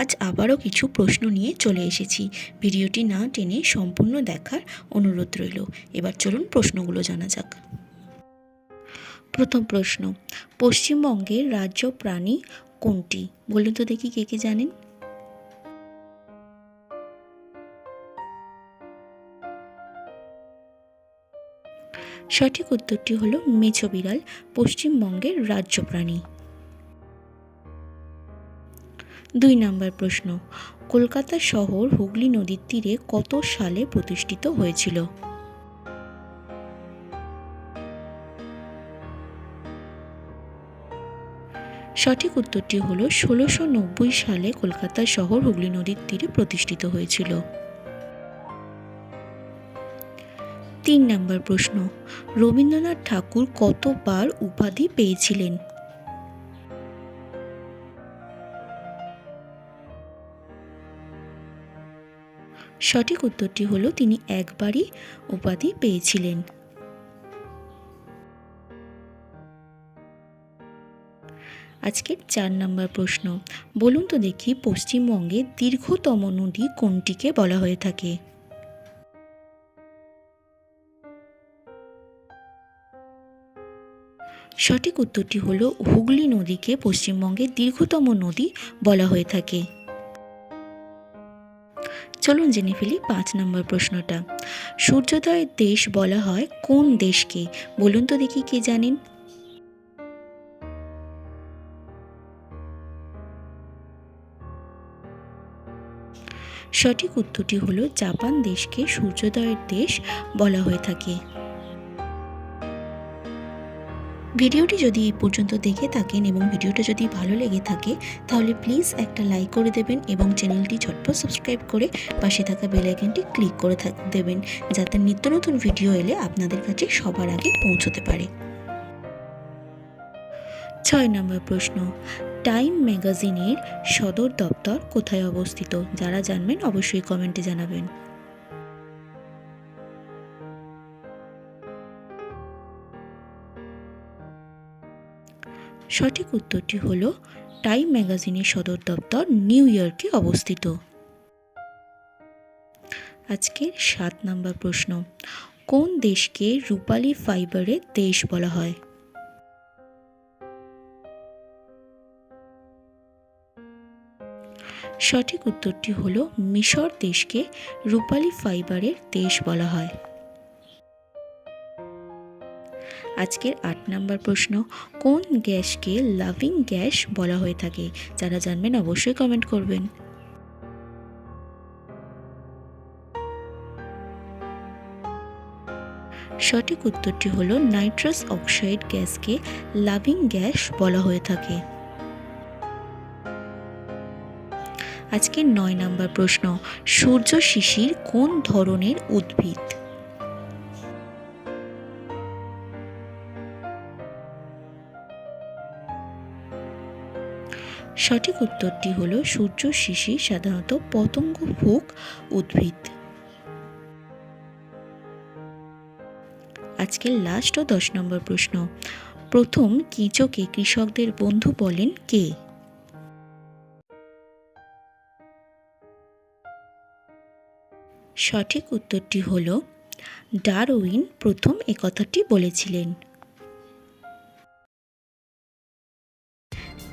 আজ আবারও কিছু প্রশ্ন নিয়ে চলে এসেছি। ভিডিওটি না টেনে সম্পূর্ণ দেখার অনুরোধ রইল। এবার চলুন প্রশ্নগুলো জানা যাক। প্রথম প্রশ্ন, পশ্চিমবঙ্গের রাজ্য প্রাণী কোনটি? বলুন তো দেখি কে কে জানেন। সঠিক উত্তরটি হলো মেছো বিড়াল, পশ্চিমবঙ্গের রাজ্য প্রাণী। দুই নম্বর প্রশ্ন, কলকাতা শহর হুগলি নদীর তীরে কত সালে প্রতিষ্ঠিত হয়েছিল? সঠিক উত্তরটি হল ষোলোশো নব্বই সালে কলকাতা শহর হুগলি নদীর তীরে প্রতিষ্ঠিত হয়েছিল। তিন নম্বর প্রশ্ন, রবীন্দ্রনাথ ঠাকুর কতবার উপাধি পেয়েছিলেন? সঠিক উত্তরটি হলো তিনি একবারই উপাধি পেয়েছিলেন। আজকের চার নম্বর প্রশ্ন, বলুন তো দেখি পশ্চিমবঙ্গে দীর্ঘতম নদী কোনটিকে বলা হয়ে থাকে? সঠিক উত্তরটি হলো হুগলি নদীকে পশ্চিমবঙ্গের দীর্ঘতম নদী বলা হয়ে থাকে। চলুন জেনে ফেলি পাঁচ নম্বর প্রশ্নটা। সূর্যোদয়ের দেশ বলা হয় কোন দেশকে? বলুন তো দেখি কে জানেন? সঠিক উত্তরটি হলো জাপান দেশকে সূর্যোদয়ের দেশ বলা হয়ে থাকে। ভিডিওটি যদি এই পর্যন্ত দেখে থাকেন এবং ভিডিওটা যদি ভালো লেগে থাকে, তাহলে প্লিজ একটা লাইক করে দেবেন এবং চ্যানেলটি ঝটপট সাবস্ক্রাইব করে পাশে থাকা বেল আইকনটি ক্লিক করে দেবেন, যাতে নিত্য নতুন ভিডিও এলে আপনাদের কাছে সবার আগে পৌঁছতে পারে। ছয় নম্বর প্রশ্ন টাইম ম্যাগাজিনের সদর দপ্তর কোথায় অবস্থিত? যারা জানবেন অবশ্যই কমেন্টে জানাবেন। সঠিক উত্তরটি হল টাইম ম্যাগাজিনের সদর দপ্তর নিউ ইয়র্কে অবস্থিত। আজকের সাত নম্বর প্রশ্ন, কোন দেশকে রূপালি ফাইবারের দেশ বলা হয়? সঠিক উত্তরটি হল মিশর দেশকে রূপালি ফাইবারের দেশ বলা হয়। আজকের আট নাম্বার প্রশ্ন, কোন গ্যাসকে লাভিং গ্যাস বলা হয়ে থাকে? যারা জানবেন অবশ্যই কমেন্ট করবেন। সঠিক উত্তরটি হল, নাইট্রাস অক্সাইড গ্যাসকে লাভিং গ্যাস বলা হয়ে থাকে। আজকের নয় নাম্বার প্রশ্ন সূর্য শিশির কোন ধরনের উদ্ভিদ? সঠিক উত্তরটি হল সূর্য শিশির, সাধারণত পতঙ্গ ভোগ, উদ্ভিদ। আজকের লাস্ট ও দশ নম্বর প্রশ্ন। প্রথম কেঁচোকে কৃষকদের বন্ধু বলেন কে? সঠিক উত্তরটি হল ডারউইন প্রথম একথাটি বলেছিলেন।